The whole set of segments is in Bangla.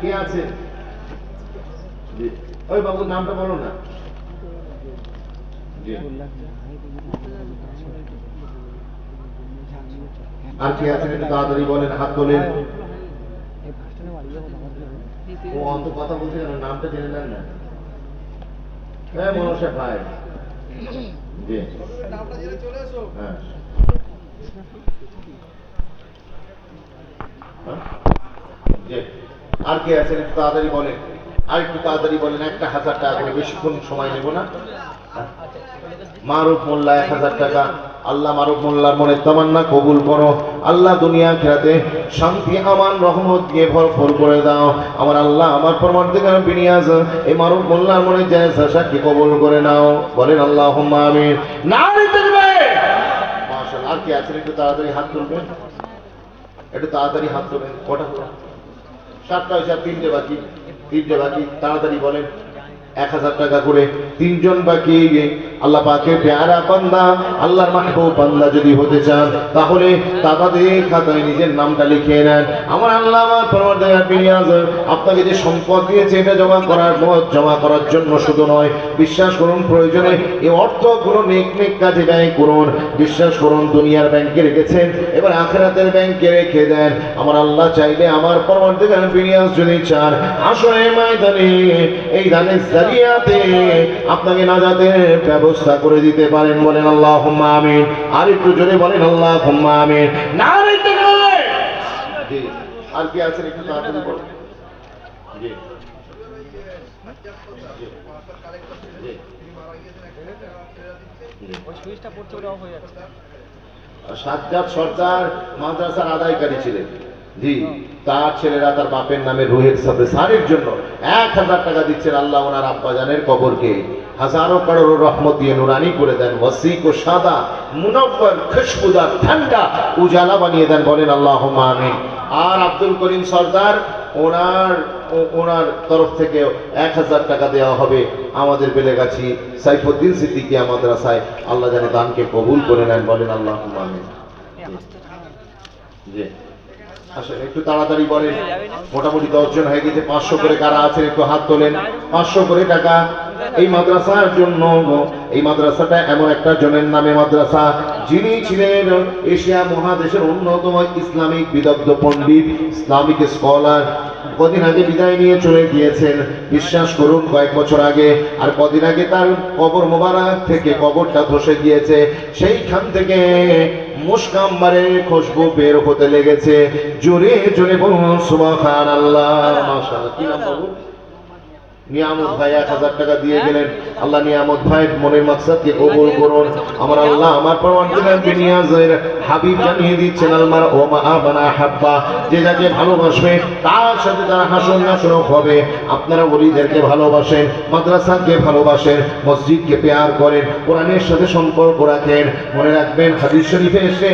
কে আছে? ওই বাবুর নামটা বলো না। আর কে আছেন একটু তাড়াতাড়ি বলেন হাত তোলেন। ও অন্ত কথা বলছে কেন নামটা জেনে নেন না। হ্যাঁ মনসা ভাই। জি। হ্যাঁ? জি। আর কে আছেন একটু তাড়াতাড়ি বলেন। আর একটু তাড়াতাড়ি বলেন, একটা হাজার টাকা করে বেশিক্ষণ সময় নেব না? মারুফ মোল্লা এক হাজার টাকা। আল্লাহ মারুফ মোল্লার মনে তামান্না কবুল করো। আল্লাহ দুনিয়া খেলাতে শান্তি, আমান, রহমত দিয়ে ভরপুর করে দাও। আমার আল্লাহ আমার প্রমাণ থেকে বিনিয়াজ, এই মারুফ মোল্লার মনে যায় সাক্ষী কবুল করে নাও। বলেন আল্লাহ নারী তাকবীর আর কি আছেন একটু তাড়াতাড়ি হাত তুলবেন? একটু তাড়াতাড়ি হাত তোলেন কটা? সাতটা হয়েছে তিনটে বাকি তিনটে বাকি তাড়াতাড়ি বলেন এক হাজার টাকা করে তিনজন বাকি আল্লাহ পাকে পেয়ারা বান্দা, আল্লাহর মাহবুব বান্দা যদি হতে চান, তাহলে তাদের খাতায় নিজের নামটা লিখিয়ে নেন। আমার আল্লাহ আমার পরবর্তী আপনাকে যে সম্পদ দিয়েছে, এটা জমা করার জমা করার জন্য শুধু নয়, বিশ্বাস করুন, প্রয়োজনে এই অর্থ অর্থগুলো নেক নেক কাজে ব্যয় করুন। বিশ্বাস করুন, দুনিয়ার ব্যাংকে রেখেছেন, এবার আখেরাতের ব্যাংকে রেখে দেন। আমার আল্লাহ চাইলে আমার পরবর্তী বিনিয়াজ যদি চান আসলে ময়দানে, এই দানের জারিয়াতে আপনাকে নাজাতের ব্যবস্থা করে দিতে পারেন বলেন আল্লাহ আমিন। আর একটু জোরে বলেন আল্লাহ আমিন। নারে তাকবীর জি আর কি আছেন একটু তাড়াতাড়ি বলুন। জি। সাজ্জাদ সর্দার মাদ্রাসার আদায়কারী ছিলেন। জি তার ছেলেরা তার বাপের নামে রুহের সাথে সারের জন্য এক হাজার টাকা দিচ্ছেন আল্লাহ ওনার আব্বাজানের কবরকে। হাজারো কারোর রহমত দিয়ে নুরানি করে দেন ওয়াসিক ও সাদা মুনব্বর খুশবুদার ঠান্ডা উজালা বানিয়ে দেন বলেন আল্লাহ আমিন। আর আব্দুল করিম সর্দার ওনার ওনার তরফ থেকে এক হাজার টাকা দেওয়া হবে আমাদের বেলেগাছি সাইফুদ্দিন সিদ্দিকিয়া মাদ্রাসায়। আল্লাহ যেন দানকে কবুল করে নেন বলেন আল্লাহ আমিন। জি। একটু তাড়াতাড়ি বলেন, মোটামুটি দশজন হয়ে গেছে, পাঁচশো করে কারা আছেন, একটু হাত তোলেন। পাঁচশো করে টাকা এই মাদ্রাসার জন্য, এই মাদ্রাসাটা এমন একটা জনের নামে মাদ্রাসা। যিনি ছিলেন এশিয়া মহাদেশের অন্যতম ইসলামিক বিদগ্ধ পণ্ডিত, ইসলামিক স্কলার, কদিন আগে বিদায় নিয়ে চলে গিয়েছেন। বিশ্বাস করুন, কয়েক বছর আগে, আর কদিন আগে তার কবর মোবারক থেকে কবরটা ধসে গিয়েছে। সেইখান থেকে মুসকাম মারে, খুশবু বের হতে লেগেছে। জোরে জোরে বলুন সুবহান আল্লাহ মাশাআল্লাহ, কি নাম বাবু? নিয়ামত ভাই এক হাজার টাকা দিয়ে গেলেন। আল্লাহ নিয়ামত ভাই মনের মাকসাদকে কবুল করুন। আমার আল্লাহ আমার পরবর্তীকার বিনিয়াজের হাবিব জানিয়ে দিচ্ছেন আলমার ও মা আবানা হাব্বা। যে যাকে ভালোবাসবে তার সাথে তারা হাসন নাসন হবে। আপনারা ওলিদেরকে ভালোবাসেন মাদ্রাসাকে ভালোবাসেন মসজিদকে পেয়ার করেন কোরআনের সাথে সম্পর্ক রাখেন। মনে রাখবেন হাদিস শরীফে এসে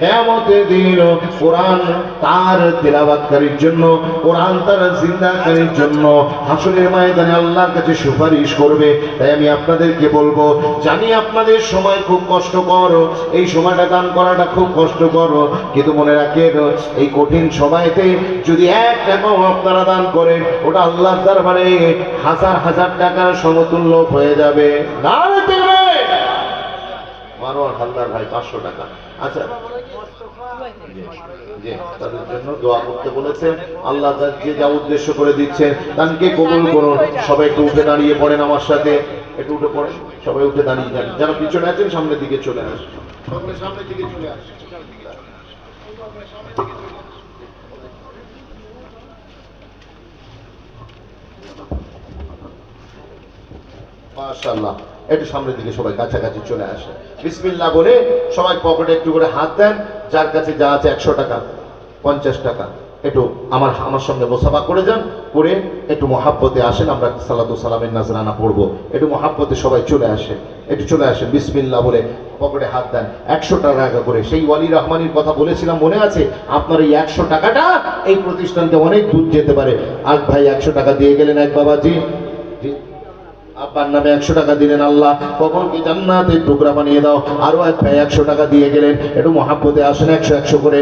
কেমতের দিন কোরআন তার তেলাবাতকারীর জন্য কোরআন তার জিন্দাকারীর জন্য হাসনের ময়দানে আল্লাহর কাছে সুপারিশ করবে, তাই আমি আপনাদেরকে বলব, জানি আপনাদের সময় খুব কষ্টকর, এই সময়টা দান করাটা খুব কষ্টকর, কিন্তু মনে রাখেন, এই কঠিন সময়তে যদি এক টাকাও আপনারা দান করেন, ওটা আল্লাহর দরবারে হাজার হাজার টাকার সমতুল্য হয়ে যাবে। না হালদার ভাই পাঁচশো টাকা। আচ্ছা। তাদের জন্য দোয়া করতে বলেছে আল্লাহ যে যা উদ্দেশ্য করে দিচ্ছেন তাকে কবুল করুন। সবাই একটু উঠে দাঁড়িয়ে পড়েন আমার সাথে। একটু উঠে পড়েন। সবাই উঠে দাঁড়িয়ে যান। যারা পিছনে আছেন, সামনের দিকে চলে সামনের দিকে চলে মাশাআল্লাহ। একটু সামনের দিকে সবাই কাছাকাছি চলে আসে। বিসমিল্লাহ বলে সবাই পকেটে একটু করে হাত দেন। যার কাছে যা আছে একশো টাকা, পঞ্চাশ টাকা, একটু আমার আমার সঙ্গে মোসাফা করে যান। করে একটু মহাব্বতে আসেন, আমরা সালাদু সালামের নাজরানা পড়ব। একটু মহাব্বতে সবাই চলে আসে। একটু চলে আসেন বিসমিল্লাহ বলে পকেটে হাত দেন। একশো টাকা করে। সেই ওয়ালি রহমানির কথা বলেছিলাম, মনে আছে? আপনার এই একশো টাকাটা এই প্রতিষ্ঠানকে অনেক দূর যেতে পারে। আর ভাই একশো টাকা দিয়ে গেলেন এক বাবাজি। আব্বার নামে একশো টাকা দিলেন আল্লাহ। কখন কি জান্নাতের টুকরা বানিয়ে দাও। আরও এক ভাই একশো টাকা দিয়ে গেলেন। একটু মহাব্বতে আসেন একশো একশো করে।